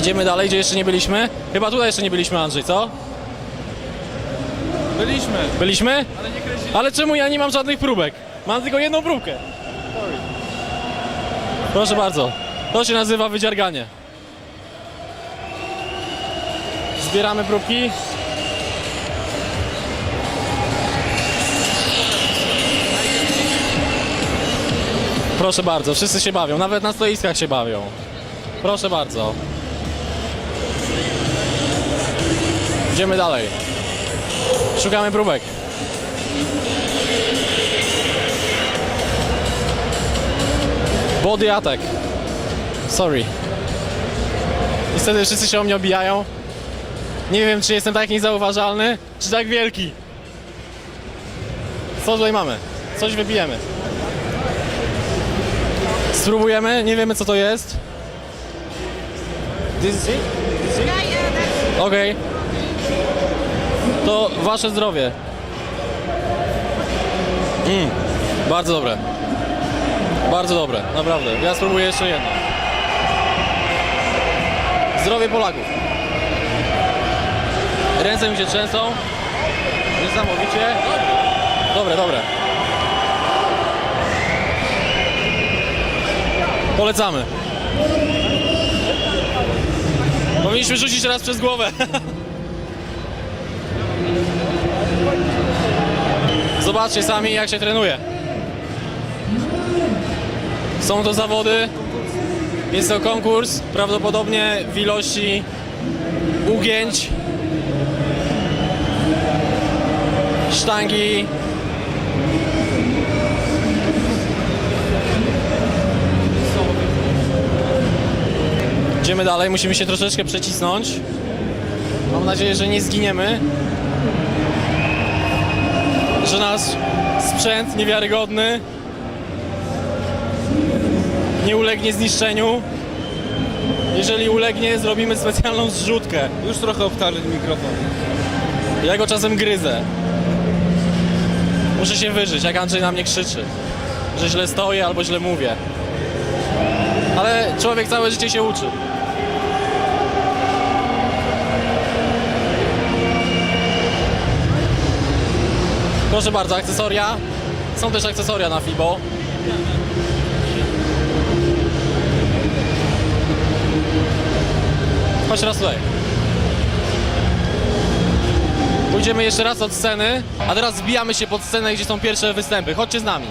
Idziemy dalej, gdzie jeszcze nie byliśmy? Chyba tutaj jeszcze nie byliśmy, Andrzej, co? Byliśmy, Byliśmy? ale nie kręciliśmy. Ale czemu ja nie mam żadnych próbek? Mam tylko jedną próbkę. Proszę bardzo. To się nazywa wydziarganie. Zbieramy próbki. Proszę bardzo, wszyscy się bawią, nawet na stoiskach się bawią. Proszę bardzo. Idziemy dalej. Szukamy próbek. Body attack. Sorry. Niestety wszyscy się o mnie obijają. Nie wiem, czy jestem tak niezauważalny, czy tak wielki. Co tutaj mamy? Coś wybijemy. Spróbujemy, nie wiemy co to jest. This is it? Okej. To wasze zdrowie. Mm, bardzo dobre. Bardzo dobre, naprawdę. Ja spróbuję jeszcze jedno. Zdrowie Polaków. Ręce mi się trzęsą. Niesamowicie. Dobre, dobre. Polecamy. Powinniśmy rzucić raz przez głowę. Zobaczcie sami jak się trenuje. Są to zawody. Jest to konkurs, prawdopodobnie w ilości ugięć, sztangi. Idziemy dalej, musimy się troszeczkę przecisnąć. Mam nadzieję, że nie zginiemy. Że nasz sprzęt niewiarygodny nie ulegnie zniszczeniu. Jeżeli ulegnie, zrobimy specjalną zrzutkę. Już trochę obtarli mikrofon. Ja go czasem gryzę. Muszę się wyżyć, jak Andrzej na mnie krzyczy, że źle stoję albo źle mówię. Ale człowiek całe życie się uczy. Proszę bardzo, akcesoria. Są też akcesoria na FIBO. Chodź raz tutaj. Pójdziemy jeszcze raz od sceny, a teraz wbijamy się pod scenę, gdzie są pierwsze występy. Chodźcie z nami.